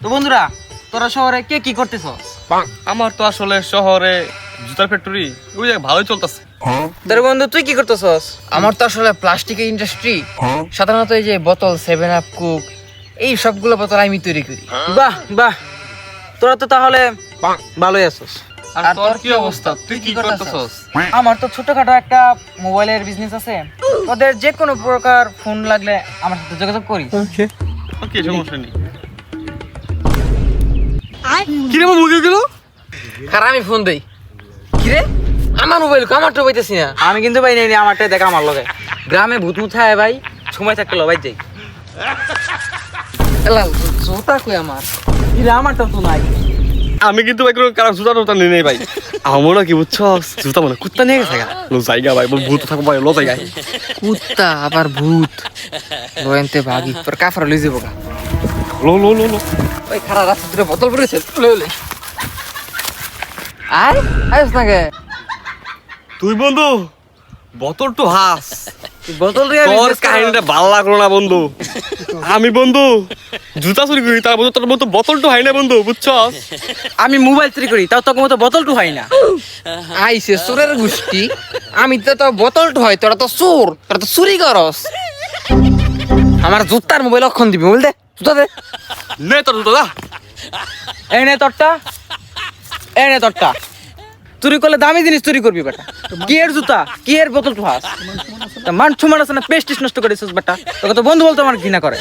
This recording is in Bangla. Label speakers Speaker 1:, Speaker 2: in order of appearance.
Speaker 1: তো বন্ধুরা তোরা শহরে কে কি করতেছ
Speaker 2: আমার তো আসলে শহরে জুতার ফ্যাক্টরি ওই জায়গায় ভালোই চলতেছে।
Speaker 1: তোর বন্ধু তুই কি করতেছস?
Speaker 3: আমার তো আসলে প্লাস্টিকের ইন্ডাস্ট্রি সাধারণত এই যে বোতল সেভেন আপ কুক এই সবগুলো বোতল আমি তৈরি করি।
Speaker 1: বাহ বাহ। তোরা তো তাহলে ভালোই আছিস।
Speaker 2: আর তোর কি অবস্থা? তুই কি করতেছস?
Speaker 1: আমার তো ছোটখাটো একটা মোবাইলের বিজনেস আছে। ওদের যে কোনো প্রকার ফোন লাগলে আমার সাথে যোগাযোগ করি
Speaker 2: ওকে সমস্যা নেই। কি রে বাবু গেল?
Speaker 3: আর আমি ফোন দেই। কিরে? আমার মোবাইল পাইতেছি না।
Speaker 1: আমি কিন্তু নেই দেখা আমার লগে। গ্রামে ভূত মুথায় ভাই সময় থাকতে লবাই যাই
Speaker 3: এলা জোতা কই আমার?
Speaker 1: কিরে আমারটা তো নাই।
Speaker 2: আমি কিন্তু ভাই কোনো কারণ জুতা টুতা নিয়ে নেই ভাই। আমার কি বুঝছস জুতা মানে কুত্তা নিয়ে গেছে লো জায়গা ভাই বল ভূত থাকব ভাই লো জায়গা
Speaker 3: কুত্তা আবার ভূত। লোয়েন্তে ভাগি তোর কাফার লই যাব গা।
Speaker 2: লো লো লো লো।
Speaker 3: ওই খারাপ রাস্তা দুটো বোতল পড়েছে। লই লই আয় আয়স না গে
Speaker 2: তুই বন্ধু বোতল টু হাস।
Speaker 1: বোতল দিয়ে
Speaker 2: তোর কাহিনীটা ভালো লাগল না বন্ধু। আমি বন্ধু জুতা চুরি করি তার মধ্যে তোর মতো বোতল টু হয় না বন্ধু বুঝছস?
Speaker 1: আমি মোবাইল চুরি করি তাও তোকে মতো বোতল টু হয় না।
Speaker 3: আইসে চোরের গোষ্ঠী আমি তো তো বোতল হয় তোরা তো চোর তোরা তো চুরি করস। আমার জুতার মোবাইল অক্ষণ দিবি দে। জুতা দে।
Speaker 2: নে তোর জুতা যা।
Speaker 1: এই নে তোরটা। এই নে তোরটা। চুরি করলে দামি জিনিস চুরি করবি বেটা। কি এর জুতা কি এর বোতল টু মান ছুমান আছে না? পেস্টিস নষ্ট করেছিস বেটা। তোকে তো বন্ধু বলতো আমার ঘৃণা করে।